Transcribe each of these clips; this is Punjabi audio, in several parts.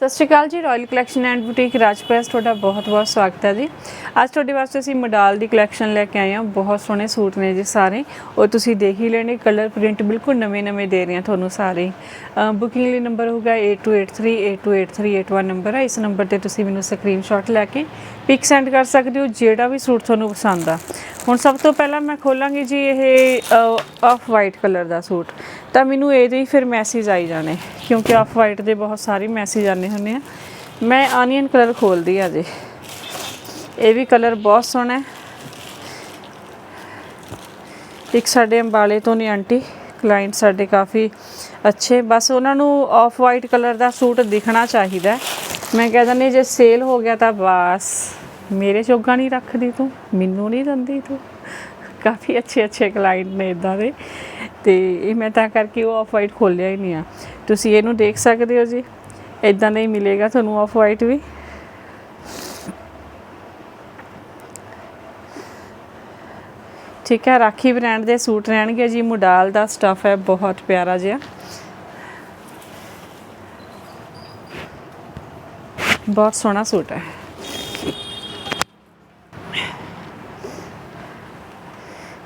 ਸਤਿ ਸ਼੍ਰੀ ਅਕਾਲ ਜੀ ਰਾਇਲ ਕਲੈਕਸ਼ਨ ਐਂਡ ਬੁਟੀਕ ਰਾਜਪ੍ਰੈਸ ਤੁਹਾਡਾ ਬਹੁਤ-ਬਹੁਤ ਸਵਾਗਤ ਹੈ ਜੀ। ਅੱਜ ਤੁਹਾਡੇ ਵਾਸਤੇ ਅਸੀਂ ਮਡਾਲ ਦੀ ਕਲੈਕਸ਼ਨ ਲੈ ਕੇ ਆਏ ਹਾਂ। ਬਹੁਤ ਸੋਹਣੇ ਸੂਟ ਨੇ ਜੀ ਸਾਰੇ। ਔਰ ਤੁਸੀਂ ਦੇਖ ਹੀ ਲੈਣੇ ਕਲਰ ਪ੍ਰਿੰਟ ਬਿਲਕੁਲ ਨਵੇਂ-ਨਵੇਂ ਦੇ ਰਹੇ ਹਾਂ ਤੁਹਾਨੂੰ ਸਾਰੇ। ਬੁਕਿੰਗ ਲਈ ਨੰਬਰ ਹੋਗਾ 8283828381 ਨੰਬਰ ਹੈ ਇਸ ਨੰਬਰ ਤੇ ਤੁਸੀਂ ਮੈਨੂੰ ਸਕਰੀਨਸ਼ਾਟ ਲੈ ਕੇ ਪਿਕ ਸੈਂਡ ਕਰ ਸਕਦੇ ਹੋ, ਜਿਹੜਾ ਵੀ ਸੂਟ ਤੁਹਾਨੂੰ ਪਸੰਦ ਆ। ਹੁਣ ਸਭ ਤੋਂ ਪਹਿਲਾਂ ਮੈਂ ਖੋਲਾਂਗੀ ਜੀ ਇਹ ਆਫ ਵਾਈਟ ਕਲਰ ਦਾ ਸੂਟ। ਤਾਂ ਮੈਨੂੰ ਇਹਦੇ ਹੀ ਫਿਰ ਮੈਸੇਜ ਆਈ ਜਾਣੇ, ਕਿਉਂਕਿ ਆਫ ਵਾਈਟ ਦੇ ਬਹੁਤ ਸਾਰੇ ਮੈਸੇਜ ਆਨੇ ਹੁੰਦੇ ਆ। ਮੈਂ ਆਨੀਅਨ ਕਲਰ ਖੋਲਦੀ ਆ ਜੀ ਇਹ ਵੀ ਕਲਰ ਬਹੁਤ ਸੋਹਣਾ ਹੈ। ਇੱਕ ਸਾਡੇ ਅੰਬਾਲੇ ਤੋਂ ਨੇ ਆਂਟੀ ਕਲਾਇੰਟ ਸਾਡੇ ਕਾਫੀ ਅੱਛੇ, ਬਸ ਉਹਨਾਂ ਨੂੰ ਆਫ ਵਾਈਟ ਕਲਰ ਦਾ ਸੂਟ ਦਿਖਣਾ ਚਾਹੀਦਾ ਮੈਂ ਕਹਿ ਦਿੰਦੀ, ਜੇ ਸੇਲ ਹੋ ਗਿਆ ਤਾਂ ਬਸ। ਮੇਰੇ ਜੋਗਾ ਨਹੀਂ ਰੱਖਦੀ ਤੂੰ, ਮੈਨੂੰ ਨਹੀਂ ਦਿੰਦੀ ਤੂੰ। ਕਾਫੀ ਅੱਛੇ ਅੱਛੇ ਕਲਾਇੰਟ ਨੇ ਇਦਾਂ ਦੇ। ਤੇ ਇਹ ਮੈਂ ਤਾਂ ਕਰਕੇ ਉਹ ਆਫ ਵਾਈਟ ਖੋਲਿਆ ਹੀ ਨਹੀਂ ਆ। ਤੁਸੀਂ ਇਹਨੂੰ ਦੇਖ ਸਕਦੇ ਹੋ ਜੀ। ਇਦਾਂ ਦਾ ਹੀ ਮਿਲੇਗਾ ਤੁਹਾਨੂੰ ਆਫ ਵਾਈਟ ਵੀ। ਠੀਕ ਹੈ, ਰਾਖੀ ਬ੍ਰਾਂਡ ਦੇ ਸੂਟ ਰਹਿਣਗੇ ਜੀ। ਮੁਡਾਲ ਦਾ ਸਟਫ ਹੈ, ਬਹੁਤ ਪਿਆਰਾ ਜਿਹਾ। ਬਹੁਤ ਸੋਹਣਾ ਸੂਟ ਹੈ।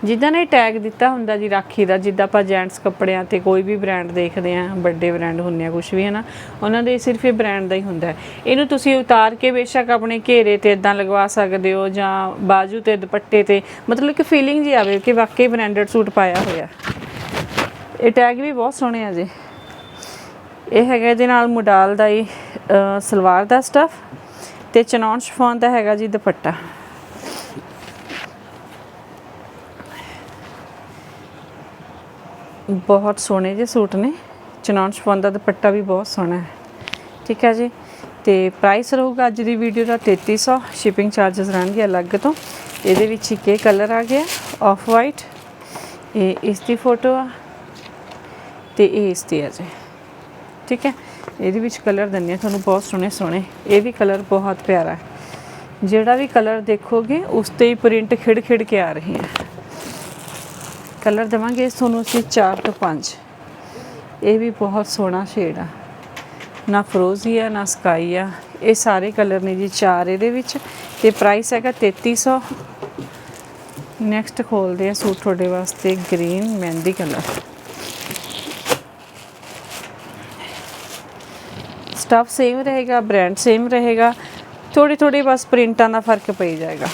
ਜਿੱਦਾਂ ਨੇ ਟੈਗ ਦਿੱਤਾ ਹੁੰਦਾ ਜੀ ਰਾਖੀ ਦਾ, ਜਿੱਦਾਂ ਆਪਾਂ ਜੈਂਟਸ ਕੱਪੜਿਆਂ ਤੇ ਕੋਈ ਵੀ ਬ੍ਰਾਂਡ ਦੇਖਦੇ ਆ ਵੱਡੇ ਬ੍ਰਾਂਡ ਹੁੰਦੇ ਆ ਕੁਝ ਵੀ ਹੈ ਨਾ ਉਹਨਾਂ ਦੇ ਸਿਰਫ ਇਹ ਬ੍ਰਾਂਡ ਦਾ ਹੀ ਹੁੰਦਾ ਇਹਨੂੰ ਤੁਸੀਂ ਉਤਾਰ ਕੇ ਬੇਸ਼ੱਕ ਆਪਣੇ ਘੇਰੇ ਤੇ ਇਦਾਂ ਲਗਵਾ ਸਕਦੇ ਹੋ ਜਾਂ ਬਾਜੂ ਤੇ, ਦੁਪੱਟੇ ਤੇ, ਮਤਲਬ ਕਿ ਫੀਲਿੰਗ ਜੀ ਆਵੇ ਕਿ ਵਾਕਈ ਬ੍ਰਾਂਡਡ ਸੂਟ ਪਾਇਆ ਹੋਇਆ। ਇਹ ਟੈਗ ਵੀ ਬਹੁਤ ਸੋਹਣੇ ਆ ਜੀ। ਇਹ ਹੈਗਾ ਇਹਦੇ ਨਾਲ ਮੁਡਾਲ ਦਾ ਹੀ ਸਲਵਾਰ ਦਾ ਸਟਫ ਤੇ ਚਨੌਨ ਸ਼ਫੋਨ ਦਾ ਹੈਗਾ ਜੀ ਦੁਪੱਟਾ। ਬਹੁਤ ਸੋਹਣੇ ਜੇ ਸੂਟ ਨੇ। ਚਨੌਨ ਸ਼ਫੋਨ ਦਾ ਦੁਪੱਟਾ ਵੀ ਬਹੁਤ ਸੋਹਣਾ ਹੈ। ਠੀਕ ਹੈ ਜੀ? ਤੇ ਪ੍ਰਾਈਸ ਰਹੂਗਾ ਅੱਜ ਦੀ ਵੀਡੀਓ ਦਾ 3300 ਸ਼ਿਪਿੰਗ ਚਾਰजेस ਰਹਿਣਗੇ ਅਲੱਗ ਤੋਂ। ਇਹਦੇ ਵਿੱਚ ਇੱਕ ਇਹ ਕਲਰ ਆ ਗਿਆ ਆਫ ਵਾਈਟ ਇਹ ਇਸ ਦੀ ਫੋਟੋ ਆ ਤੇ ਇਹ ਇਸ ਦੀ ਆ ਜੀ। ਠੀਕ ਹੈ? ਇਹਦੇ ਵਿੱਚ ਕਲਰ ਦਿੰਨੇ ਆ ਤੁਹਾਨੂੰ ਬਹੁਤ ਸੋਹਣੇ ਸੋਹਣੇ। ਇਹ ਵੀ ਕਲਰ ਬਹੁਤ ਪਿਆਰਾ ਹੈ। ਜਿਹੜਾ ਵੀ ਕਲਰ ਦੇਖੋਗੇ, ਉਸ ਤੇ ਹੀ ਪ੍ਰਿੰਟ ਖਿੜ ਖਿੜ ਕੇ ਆ ਰਹੇ ਹੈ। ਕਲਰ ਦੇਵਾਂਗੇ ਤੁਹਾਨੂੰ ਅਸੀਂ 4 ਤੋਂ 5 ਇਹ ਵੀ ਬਹੁਤ ਸੋਹਣਾ ਸ਼ੇਡ ਆ। ਨਾ ਫਰੋਜ਼ੀ ਆ, ਨਾ ਸਕਾਈ ਆ। ਇਹ ਸਾਰੇ ਕਲਰ ਨੇ ਜੀ ਚਾਰ ਇਹਦੇ ਵਿੱਚ। ਤੇ ਪ੍ਰਾਈਸ ਹੈਗਾ 3300 ਨੈਕਸਟ ਖੋਲਦੇ ਆ ਸੂਟ ਤੁਹਾਡੇ ਵਾਸਤੇ ਗ੍ਰੀਨ ਮਹਿੰਦੀ ਕਲਰ ਸਟਫ ਸੇਮ ਰਹੇਗਾ ਬ੍ਰਾਂਡ ਸੇਮ ਰਹੇਗਾ। ਥੋੜੀ ਥੋੜੀ ਬਸ ਪ੍ਰਿੰਟਾਂ ਦਾ ਫ਼ਰਕ ਪਈ ਜਾਏਗਾ।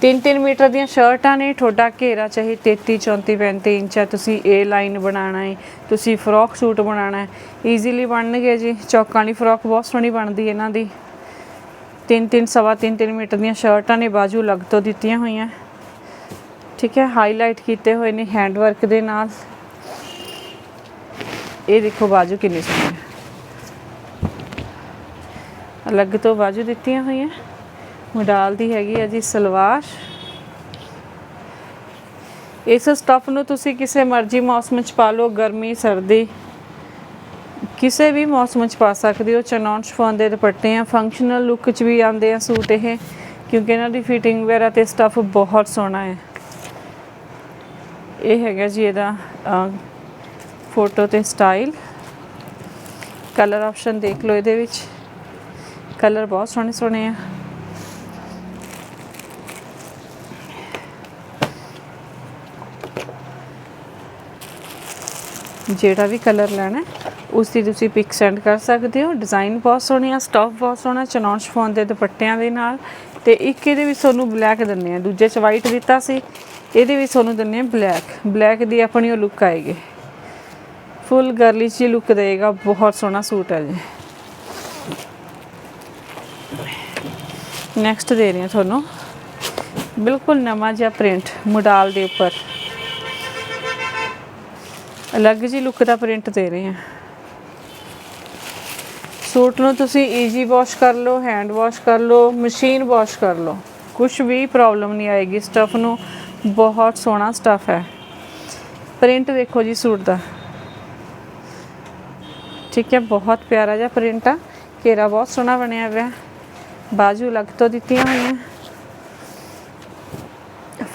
3-3 ਮੀਟਰ ਦੀਆਂ ਸ਼ਰਟਾਂ ਨੇ, ਤੁਹਾਡਾ ਘੇਰਾ ਚਾਹੇ 33 34 35 ਇੰਚ ਹੈ, ਤੁਸੀਂ ਏ ਲਾਈਨ ਬਣਾਉਣਾ ਹੈ, ਤੁਸੀਂ ਫਰੋਕ ਸੂਟ ਬਣਾਉਣਾ ਹੈ। ਈਜ਼ੀਲੀ ਬਣਨਗੇ ਜੀ, ਚੌਕਾਂ ਵਾਲੀ ਫਰੋਕ ਬਹੁਤ ਸੋਹਣੀ ਬਣਦੀ ਹੈ ਇਹਨਾਂ ਦੀ। 3-3 ਸਵਾ 3-3 ਮੀਟਰ ਦੀਆਂ ਸ਼ਰਟਾਂ ਨੇ, ਬਾਜੂ ਲੱਗ ਤੋਂ ਦਿੱਤੀਆਂ ਹੋਈਆਂ। ਠੀਕ ਹੈ ਹਾਈਲਾਈਟ ਕੀਤੇ ਹੋਏ ਨੇ ਹੈਂਡ ਵਰਕ ਦੇ ਨਾਲ। ਇਹ ਦੇਖੋ ਬਾਜੂ ਕਿੰਨੀ ਸੋਹਣੀ ਹੈ ਅਲੱਗ ਤੋਂ ਬਾਜੂ ਦਿੱਤੀਆਂ ਹੋਈਆਂ। ਮਡਾਲ ਦੀ ਹੈਗੀ ਆ ਜੀ ਸਲਵਾਰ। ਇਸ ਸਟਫ ਨੂੰ ਤੁਸੀਂ ਕਿਸੇ ਮਰਜ਼ੀ ਮੌਸਮ ਚ ਪਾ ਲਓ, ਗਰਮੀ, ਸਰਦੀ। ਕਿਸੇ ਵੀ ਮੌਸਮ ਚ ਪਾ ਸਕਦੇ ਹੋ। ਚਨੌਨ ਸ਼ਫੋਨ ਦੇ ਦੁਪੱਟੇ ਆ। ਫੰਕਸ਼ਨਲ ਲੁੱਕ ਚ ਵੀ ਆਉਂਦੇ ਆ ਸੂਟ ਇਹ, ਕਿਉਂਕਿ ਇਹਨਾਂ ਦੀ ਫਿਟਿੰਗ ਵਗੈਰਾ ਤੇ ਸਟਫ ਬਹੁਤ ਸੋਹਣਾ ਹੈ। ਇਹ ਹੈਗਾ ਜੀ ਇਹਦਾ ਫੋਟੋ ਤੇ ਸਟਾਈਲ ਕਲਰ ਆਪਸ਼ਨ ਦੇਖ ਲਓ ਇਹਦੇ ਵਿੱਚ। ਕਲਰ ਬਹੁਤ ਸੋਹਣੇ ਸੋਹਣੇ ਆ। ਜਿਹੜਾ ਵੀ ਕਲਰ ਲੈਣਾ ਹੈ, ਉਸ ਦੀ ਤੁਸੀਂ ਪਿਕ ਸੈਂਡ ਕਰ ਸਕਦੇ ਹੋ। ਡਿਜ਼ਾਈਨ ਬਹੁਤ ਸੋਹਣੇ ਆ ਸਟਫ ਬਹੁਤ ਸੋਹਣਾ ਚਨੌਨ ਸ਼ਫੋਨ ਦੇ ਦੁਪੱਟਿਆਂ ਦੇ ਨਾਲ। ਤੇ ਇੱਕ ਇਹਦੇ ਵਿੱਚ ਤੁਹਾਨੂੰ ਬਲੈਕ ਦਿੰਨੇ ਆ ਦੂਜੇ ਚ ਵਾਈਟ ਦਿੱਤਾ ਸੀ। ਇਹਦੇ ਵਿੱਚ ਤੁਹਾਨੂੰ ਦਿੰਨੇ ਆ ਬਲੈਕ ਬਲੈਕ ਦੀ ਆਪਣੀ ਉਹ ਲੁੱਕ ਆਏਗੀ। ਫੁੱਲ ਗਰਲਿਸ਼ ਜੀ ਲੁੱਕ ਦੇਗਾ ਬਹੁਤ ਸੋਹਣਾ ਸੂਟ ਹੈ ਜੀ। ਨੈਕਸਟ ਦੇ ਰਹੀ ਹਾਂ ਤੁਹਾਨੂੰ। ਬਿਲਕੁਲ ਨਵਾਂ ਜਿਹਾ ਪ੍ਰਿੰਟ ਮੁਡਾਲ ਦੇ ਉੱਪਰ। ਅਲੱਗ ਜੀ ਲੁੱਕ ਦਾ ਪ੍ਰਿੰਟ ਦੇ ਰਹੇ ਹਾਂ। ਸੂਟ ਨੂੰ ਤੁਸੀਂ ਈਜ਼ੀ ਵਾਸ਼ ਕਰ ਲਓ ਹੈਂਡ ਵਾਸ਼ ਕਰ ਲਓ ਮਸ਼ੀਨ ਵਾਸ਼ ਕਰ ਲਓ। ਕੁਝ ਵੀ ਪ੍ਰੋਬਲਮ ਨਹੀਂ ਆਏਗੀ ਸਟਫ ਨੂੰ ਬਹੁਤ ਸੋਹਣਾ ਸਟਫ ਹੈ। ਪ੍ਰਿੰਟ ਦੇਖੋ ਜੀ ਸੂਟ ਦਾ। ਠੀਕ ਹੈ, ਬਹੁਤ ਪਿਆਰਾ ਜਿਹਾ ਪ੍ਰਿੰਟ ਆ। ਘੇਰਾ ਬਹੁਤ ਸੋਹਣਾ ਬਣਿਆ ਹੋਇਆ। ਬਾਜੂ ਲੱਗ ਤੋਂ ਦਿੱਤੀਆਂ ਹੋਈਆਂ।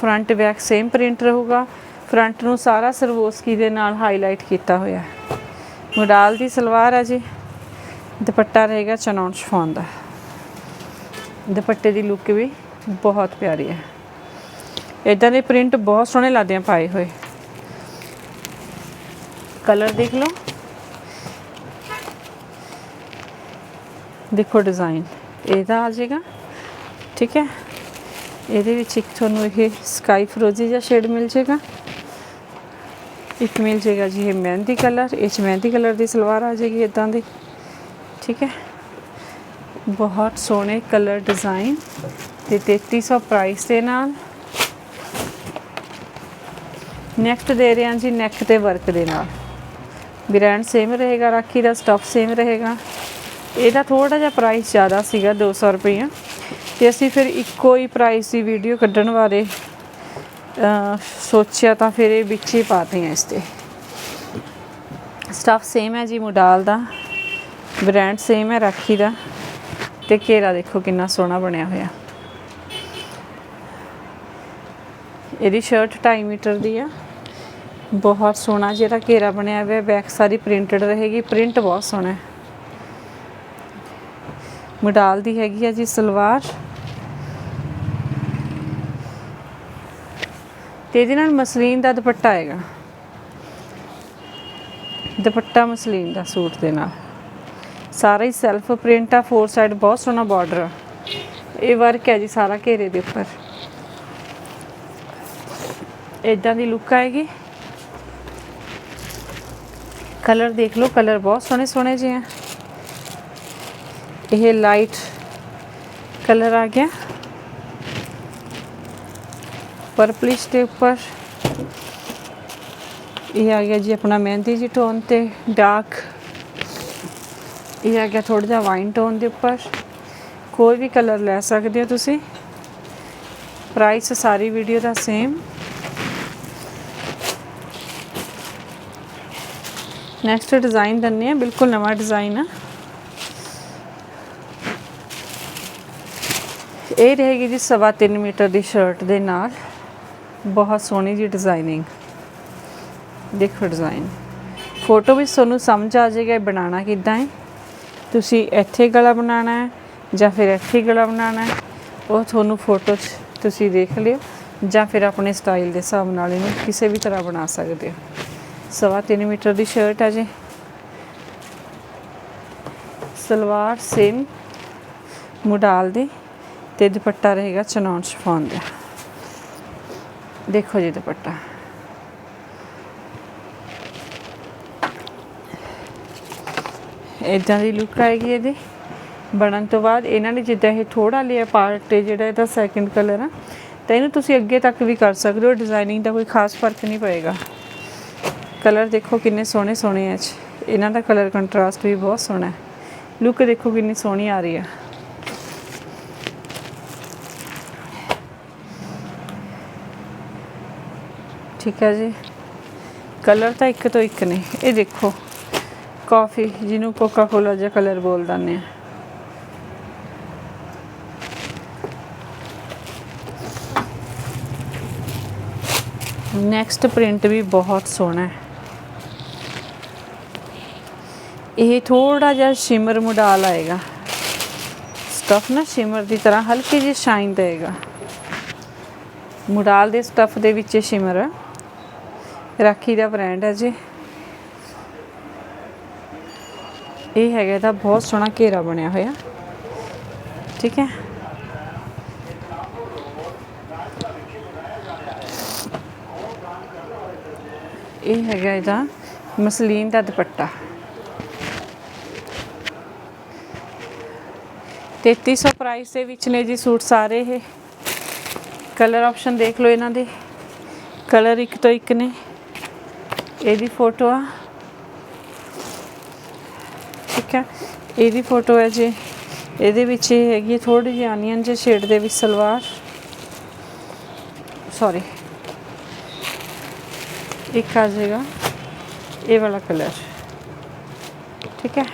ਫਰੰਟ ਬੈਕ ਸੇਮ ਪ੍ਰਿੰਟ ਰਹੂਗਾ ਫਰੰਟ ਨੂੰ ਸਾਰਾ ਸਰਵੋਸਕੀ ਦੇ ਨਾਲ ਹਾਈਲਾਈਟ ਕੀਤਾ ਹੋਇਆ ਹੈ। ਮੋਡਲ ਦੀ ਸਲਵਾਰ ਹੈ ਜੀ। ਦੁਪੱਟਾ ਰਹੇਗਾ ਚਨੌਨ ਸ਼ਫੋਨ ਦਾ। ਦੁਪੱਟੇ ਦੀ ਲੁੱਕ ਵੀ ਬਹੁਤ ਪਿਆਰੀ ਹੈ। ਇਦਾਂ ਦੇ ਪ੍ਰਿੰਟ ਬਹੁਤ ਸੋਹਣੇ ਲੱਗਦੇ ਆ ਪਾਏ ਹੋਏ। ਕਲਰ ਦੇਖ ਲਓ। ਦੇਖੋ ਡਿਜ਼ਾਈਨ ਇਹਦਾ ਆ ਜਾਏਗਾ। ਠੀਕ ਹੈ? ਇਹਦੇ ਵਿੱਚ ਇੱਕ ਤੁਹਾਨੂੰ ਇਹ ਸਕਾਈ ਫਰੋਜ਼ੀ ਜਿਹਾ ਸ਼ੇਡ ਮਿਲ ਜਾਏਗਾ। ਇੱਕ ਮਿਲ ਜਾਏਗਾ ਜੀ ਇਹ ਮਹਿੰਦੀ ਕਲਰ ਇਹ 'ਚ ਮਹਿੰਦੀ ਕਲਰ ਦੀ ਸਲਵਾਰ ਆ ਜਾਏਗੀ ਇਦਾਂ ਦੀ। ਠੀਕ ਹੈ? ਬਹੁਤ ਸੋਹਣੇ ਕਲਰ ਡਿਜ਼ਾਈਨ ਤੇ 3300 ਪ੍ਰਾਈਸ ਦੇ ਨਾਲ। ਨੈਕਸਟ ਦੇ ਰਹੇ ਹਾਂ ਜੀ ਨੈਕ ਤੇ ਵਰਕ ਦੇ ਨਾਲ। ਬ੍ਰਾਂਡ ਸੇਮ ਰਹੇਗਾ, ਰਾਖੀ ਦਾ ਸਟਫ ਸੇਮ ਰਹੇਗਾ। ਇਹਦਾ ਥੋੜਾ ਜਿਹਾ ਪ੍ਰਾਈਸ ਜ਼ਿਆਦਾ ਸੀਗਾ 200 ਰੁਪਏ ਤੇ ਅਸੀਂ ਫਿਰ ਇੱਕੋ ਹੀ ਪ੍ਰਾਈਸ ਦੀ ਵੀਡੀਓ ਕੱਢਣ ਬਾਰੇ ਸੋਚਿਆ ਤਾਂ ਫਿਰ ਇਹ ਵਿੱਚ ਹੀ ਪਾਤੇ ਆ ਇਸ ਤੇ। ਸਟਫ ਸੇਮ ਹੈ ਜੀ ਮੋਡਾਲ ਦਾ ਬ੍ਰਾਂਡ ਸੇਮ ਹੈ ਰਾਖੀ ਦਾ, ਤੇ ਘੇਰਾ ਦੇਖੋ ਕਿੰਨਾ ਸੋਹਣਾ ਬਣਿਆ ਹੋਇਆ। ਇਹਦੀ ਸ਼ਰਟ 2.5 ਮੀਟਰ ਦੀ ਆ। ਬਹੁਤ ਸੋਹਣਾ ਜਿਹੜਾ ਘੇਰਾ ਬਣਿਆ ਹੋਇਆ ਬੈਕ ਸਾਰੀ ਪ੍ਰਿੰਟਡ ਰਹੇਗੀ ਪ੍ਰਿੰਟ ਬਹੁਤ ਸੋਹਣਾ ਹੈ। ਮੋਡਾਲ ਦੀ ਹੈਗੀ ਆ ਜੀ ਸਲਵਾਰ। ਤੇ ਇਹਦੇ ਨਾਲ ਮਸਲੀਨ ਦਾ ਦੁਪੱਟਾ ਆਏਗਾ। ਦੁਪੱਟਾ ਮਸਲੀਨ ਦਾ ਸੂਟ ਦੇ ਨਾਲ। ਸਾਰਾ ਹੀ ਸੈਲਫ ਪ੍ਰਿੰਟ ਆ ਫੋਰ ਸਾਈਡ ਬਹੁਤ ਸੋਹਣਾ ਬਾਰਡਰ ਆ। ਇਹ ਵਰਕ ਹੈ ਜੀ ਸਾਰਾ ਘੇਰੇ ਦੇ ਉੱਪਰ। ਇਦਾਂ ਦੀ ਲੁੱਕ ਆਏਗੀ। ਕਲਰ ਦੇਖ ਲਓ ਕਲਰ ਬਹੁਤ ਸੋਹਣੇ ਸੋਹਣੇ ਜਿਹੇ ਆ। ਇਹ ਲਾਈਟ ਕਲਰ ਆ ਗਿਆ। ਪਰਪਲਿਸ਼ ਦੇ ਉੱਪਰ ਇਹ ਆ ਗਿਆ ਜੀ ਆਪਣਾ ਮਹਿੰਦੀ ਜੀ ਟੋਨ ਤੇ। ਡਾਰਕ ਇਹ ਆ ਗਿਆ ਥੋੜਾ ਜਿਹਾ ਵਾਈਨ ਟੋਨ ਦੇ ਉੱਪਰ। ਕੋਈ ਵੀ ਕਲਰ ਲੈ ਸਕਦੇ ਹੋ ਤੁਸੀਂ। ਪ੍ਰਾਈਸ ਸਾਰੀ ਵੀਡੀਓ ਦਾ ਸੇਮ ਨੈਕਸਟ ਡਿਜ਼ਾਈਨ ਦੰਨੇ ਆ ਬਿਲਕੁਲ ਨਵਾਂ ਡਿਜ਼ਾਈਨ ਆ। ਇਹ ਰਹੇਗੀ ਜੀ ਸਵਾ ਤਿੰਨ ਮੀਟਰ ਦੀ ਸ਼ਰਟ ਦੇ ਨਾਲ। ਬਹੁਤ ਸੋਹਣੀ ਜੀ ਡਿਜ਼ਾਈਨਿੰਗ ਦੇਖੋ ਡਿਜ਼ਾਈਨ ਫੋਟੋ ਵਿੱਚ ਤੁਹਾਨੂੰ ਸਮਝ ਆ ਜਾਏਗਾ ਬਣਾਉਣਾ ਕਿੱਦਾਂ ਹੈ। ਤੁਸੀਂ ਇੱਥੇ ਗਲਾ ਬਣਾਉਣਾ ਹੈ ਜਾਂ ਫਿਰ ਇੱਥੇ ਗਲਾ ਬਣਾਉਣਾ ਹੈ। ਉਹ ਤੁਹਾਨੂੰ ਫੋਟੋ 'ਚ ਤੁਸੀਂ ਦੇਖ ਲਿਓ ਜਾਂ ਫਿਰ ਆਪਣੇ ਸਟਾਈਲ ਦੇ ਹਿਸਾਬ ਨਾਲ ਇਹਨੂੰ ਕਿਸੇ ਵੀ ਤਰ੍ਹਾਂ ਬਣਾ ਸਕਦੇ ਹੋ। ਸਵਾ ਤਿੰਨ ਮੀਟਰ ਦੀ ਸ਼ਰਟ ਹੈ ਜੀ। ਸਲਵਾਰ ਸੇਮ ਮੁਡਾਲ ਦੀ। ਤੇ ਦੁਪੱਟਾ ਰਹੇਗਾ ਚਨੌਨ ਸ਼ਿਫੋਨ ਦਾ। ਦੇਖੋ ਜੀ ਦੁਪੱਟਾ। ਇਦਾਂ ਦੀ ਲੁੱਕ ਆਏਗੀ ਇਹਦੀ। ਬਣਨ ਤੋਂ ਬਾਅਦ ਇਹਨਾਂ ਨੇ ਜਿੱਦਾਂ ਇਹ ਥੋੜਾ ਲਿਆ ਪਾਰਟ ਜਿਹੜਾ ਇਹਦਾ ਸੈਕਿੰਡ ਕਲਰ ਆ, ਤਾਂ ਇਹਨੂੰ ਤੁਸੀਂ ਅੱਗੇ ਤੱਕ ਵੀ ਕਰ ਸਕਦੇ ਹੋ। ਡਿਜ਼ਾਈਨਿੰਗ ਦਾ ਕੋਈ ਖਾਸ ਫ਼ਰਕ ਨਹੀਂ ਪਏਗਾ। ਕਲਰ ਦੇਖੋ ਕਿੰਨੇ ਸੋਹਣੇ ਸੋਹਣੇ ਆ ਚ। ਇਹਨਾਂ ਦਾ ਕਲਰ ਕੰਟਰਾਸਟ ਵੀ ਬਹੁਤ ਸੋਹਣਾ ਹੈ। ਲੁੱਕ ਦੇਖੋ ਕਿੰਨੀ ਸੋਹਣੀ ਆ ਰਹੀ ਹੈ ਠੀਕ ਹੈ ਜੀ। ਕਲਰ ਤਾਂ ਇੱਕ ਤੋਂ ਇੱਕ ਨੇ। ਇਹ ਦੇਖੋ। ਕਾਫੀ ਜਿਹਨੂੰ ਕੋਕਾ ਕੋਲਾ ਜਿਹਾ ਕਲਰ ਬੋਲ ਦਿੰਦੇ ਆ। ਨੈਕਸਟ ਪ੍ਰਿੰਟ ਵੀ ਬਹੁਤ ਸੋਹਣਾ ਹੈ। ਇਹ ਥੋੜਾ ਜਿਹਾ ਸ਼ਿਮਰ ਮੁਡਾਲ ਆਏਗਾ ਸਟਫ ਨਾ ਸ਼ਿਮਰ ਦੀ ਤਰ੍ਹਾਂ ਹਲਕੀ ਜਿਹੀ ਸ਼ਾਈਨ ਦੇਗਾ ਮੁਡਾਲ ਦੇ ਸਟਫ ਦੇ ਵਿੱਚ ਸ਼ਿਮਰ ਹੈ ਰਾਖੀ ਦਾ ਬ੍ਰਾਂਡ ਹੈ ਜੀ। ਇਹ ਹੈਗਾ, ਇਹਦਾ ਬਹੁਤ ਸੋਹਣਾ ਘੇਰਾ ਬਣਿਆ ਹੋਇਆ। ਠੀਕ ਹੈ। ਇਹ ਹੈਗਾ ਇਹਦਾ ਮਸਲੀਨ ਦਾ ਦੁਪੱਟਾ। 3300 ਪ੍ਰਾਈਸ ਦੇ ਵਿੱਚ ਨੇ ਜੀ ਸੂਟ ਸਾਰੇ ਇਹ। ਕਲਰ ਆਪਸ਼ਨ ਦੇਖ ਲਓ ਇਹਨਾਂ ਦੇ। ਕਲਰ ਇੱਕ ਤੋਂ ਇੱਕ ਨੇ। ਇਹਦੀ ਫੋਟੋ ਆ। ਠੀਕ ਹੈ ਇਹਦੀ ਫੋਟੋ ਹੈ ਜੀ। ਇਹਦੇ ਵਿੱਚ ਇਹ ਹੈਗੀ ਥੋੜੀ ਜਿਹੀ ਆਨੀਅਨ ਜੇ ਸ਼ੇਡ ਦੇ ਵਿੱਚ ਸਲਵਾਰ। ਸੌਰੀ ਇੱਕ ਆ ਜਾਏਗਾ ਇਹ ਵਾਲਾ ਕਲਰ। ਠੀਕ ਹੈ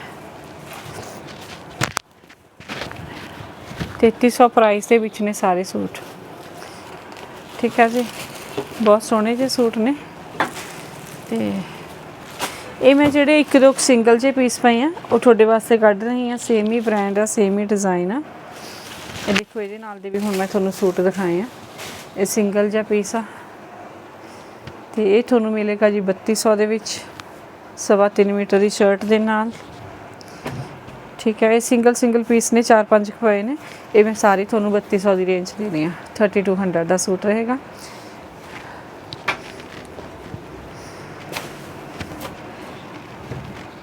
3300 ਪ੍ਰਾਈਸ ਦੇ ਵਿੱਚ ਨੇ ਸਾਰੇ ਸੂਟ। ਠੀਕ ਹੈ ਜੀ। ਬਹੁਤ ਸੋਹਣੇ ਜਿਹੇ ਸੂਟ ਨੇ। ਤੇ ਇਹ ਮੈਂ ਜਿਹੜੇ ਇੱਕ ਦੋ ਸਿੰਗਲ ਜੇ ਪੀਸ ਪਏ ਆ, ਉਹ ਤੁਹਾਡੇ ਵਾਸਤੇ ਕੱਢ ਰਹੀ ਆ। ਸੇਮ ਹੀ ਬ੍ਰਾਂਡ ਆ ਸੇਮ ਹੀ ਡਿਜ਼ਾਈਨ ਆ। ਇਹ ਦੇਖੋ, ਇਹਦੇ ਨਾਲ ਦੇ ਵੀ ਹੁਣ ਮੈਂ ਤੁਹਾਨੂੰ ਸੂਟ ਦਿਖਾਏ ਆ। ਇਹ ਸਿੰਗਲ ਜਿਹਾ ਪੀਸ ਆ। ਤੇ ਇਹ ਤੁਹਾਨੂੰ ਮਿਲੇਗਾ ਜੀ 3200 ਦੇ ਵਿੱਚ, ਸਵਾ ਤਿੰਨ ਮੀਟਰ ਦੀ ਸ਼ਰਟ ਦੇ ਨਾਲ। ਠੀਕ ਹੈ, ਇਹ ਸਿੰਗਲ ਸਿੰਗਲ ਪੀਸ ਨੇ 4-5 ਖਵਾਏ ਨੇ। ਇਹ ਮੈਂ ਸਾਰੀ ਤੁਹਾਨੂੰ 3200 ਦੀ ਰੇਂਜ ਦੇਣੀ ਆ। 3200 ਦਾ ਸੂਟ ਰਹੇਗਾ।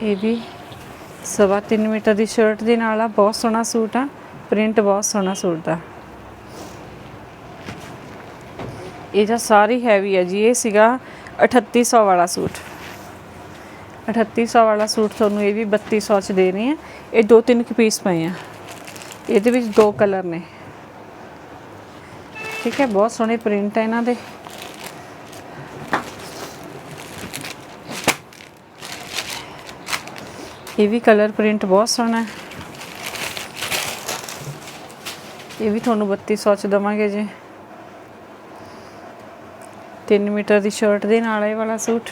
ਇਹ ਵੀ ਸਵਾ ਤਿੰਨ ਮੀਟਰ ਦੀ ਸ਼ਰਟ ਦੇ ਨਾਲ ਆ, ਬਹੁਤ ਸੋਹਣਾ ਸੂਟ ਆ ਪ੍ਰਿੰਟ ਬਹੁਤ ਸੋਹਣਾ ਸੂਟ ਦਾ ਇਹ ਤਾਂ ਸਾਰੀ ਹੈਵੀ ਹੈ ਜੀ, ਇਹ ਸੀਗਾ 3800 ਵਾਲਾ ਸੂਟ। 3800 ਵਾਲਾ ਸੂਟ ਤੁਹਾਨੂੰ ਇਹ ਵੀ 3200 ਚ ਦੇ ਰਹੀ ਆ। ਇਹ ਦੋ ਤਿੰਨ ਕੁ ਪੀਸ ਪਏ ਆ। ਇਹਦੇ ਵਿੱਚ ਦੋ ਕਲਰ ਨੇ। ਠੀਕ ਹੈ, ਬਹੁਤ ਸੋਹਣੇ ਪ੍ਰਿੰਟ ਹੈ ਇਹਨਾਂ ਦੇ। ਇਹ ਵੀ ਕਲਰ ਪ੍ਰਿੰਟ ਬਹੁਤ ਸੋਹਣਾ ਹੈ। ਇਹ ਵੀ ਤੁਹਾਨੂੰ 3200 ਚ ਦਵਾਂਗੇ ਜੀ। 3 ਮੀਟਰ ਦੀ ਸ਼ਰਟ ਦੇ ਨਾਲ ਇਹ ਵਾਲਾ ਸੂਟ।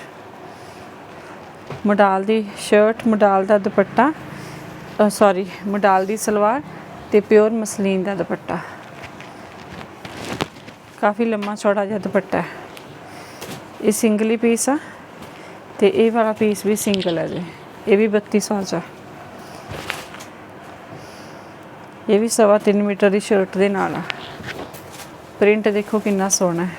ਮਡਾਲ ਦੀ ਸ਼ਰਟ ਮਡਾਲ ਦਾ ਦੁਪੱਟਾ ਸੌਰੀ ਮਡਾਲ ਦੀ ਸਲਵਾਰ ਤੇ ਪਿਓਰ ਮਸਲੀਨ ਦਾ ਦੁਪੱਟਾ। ਕਾਫੀ ਲੰਮਾ, ਚੌੜਾ ਜਿਹਾ ਦੁਪੱਟਾ ਹੈ। ਇਹ ਸਿੰਗਲ ਹੀ ਪੀਸ ਆ ਤੇ ਇਹ ਵਾਲਾ ਪੀਸ ਵੀ ਸਿੰਗਲ ਹੈ ਜੀ। ਇਹ ਵੀ 3200 ਚ ਆ। ਇਹ ਵੀ ਸਵਾ ਤਿੰਨ ਮੀਟਰ ਦੀ ਸ਼ਰਟ ਦੇ ਨਾਲ ਆ। ਪ੍ਰਿੰਟ ਦੇਖੋ ਕਿੰਨਾ ਸੋਹਣਾ ਹੈ।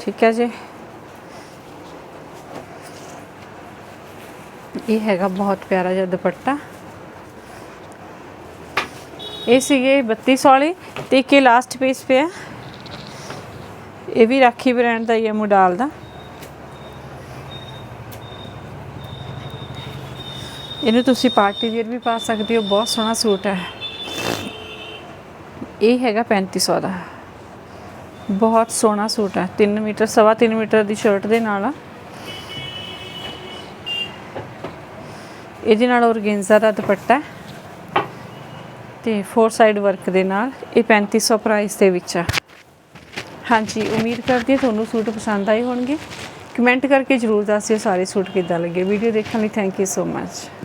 ਠੀਕ ਹੈ ਜੀ। ਇਹ ਹੈਗਾ ਬਹੁਤ ਪਿਆਰਾ ਜਿਹਾ ਦੁਪੱਟਾ। ਇਹ ਸੀਗੇ 3200 ਵਾਲੇ ਤੇ ਇੱਕ ਲਾਸਟ ਪੀਸ ਪਿਆ। ਇਹ ਵੀ ਰਾਖੀ ਬ੍ਰਾਂਡ ਦਾ ਹੀ ਹੈ ਮੁਡਾਲ ਦਾ। ਇਹਨੂੰ ਤੁਸੀਂ ਪਾਰਟੀ ਵੇਅਰ ਵੀ ਪਾ ਸਕਦੇ ਹੋ, ਬਹੁਤ ਸੋਹਣਾ ਸੂਟ ਹੈ। ਇਹ ਹੈਗਾ 3500 ਦਾ। ਬਹੁਤ ਸੋਹਣਾ ਸੂਟ ਹੈ 3 ਮੀਟਰ, ਸਵਾ 3 ਮੀਟਰ ਦੀ ਸ਼ਰਟ ਦੇ ਨਾਲ ਆ। ਇਹਦੇ ਨਾਲ ਔਰਗੇਂਜ਼ਾ ਦਾ ਦੁਪੱਟਾ ਹੈ ਤੇ ਫੋਰ ਸਾਈਡ ਵਰਕ ਦੇ ਨਾਲ ਇਹ 3500 ਪ੍ਰਾਈਸ ਦੇ ਵਿੱਚ ਆ। ਹਾਂਜੀ, ਉਮੀਦ ਕਰਦੀ ਹਾਂ ਤੁਹਾਨੂੰ ਸੂਟ ਪਸੰਦ ਆਏ ਹੋਣਗੇ। ਕਮੈਂਟ ਕਰਕੇ ਜਰੂਰ ਦੱਸਿਓ ਸਾਰੇ ਸੂਟ ਕਿੱਦਾਂ ਲੱਗੇ। ਵੀਡੀਓ ਦੇਖਣ ਲਈ ਥੈਂਕ ਯੂ ਸੋ ਮੱਚ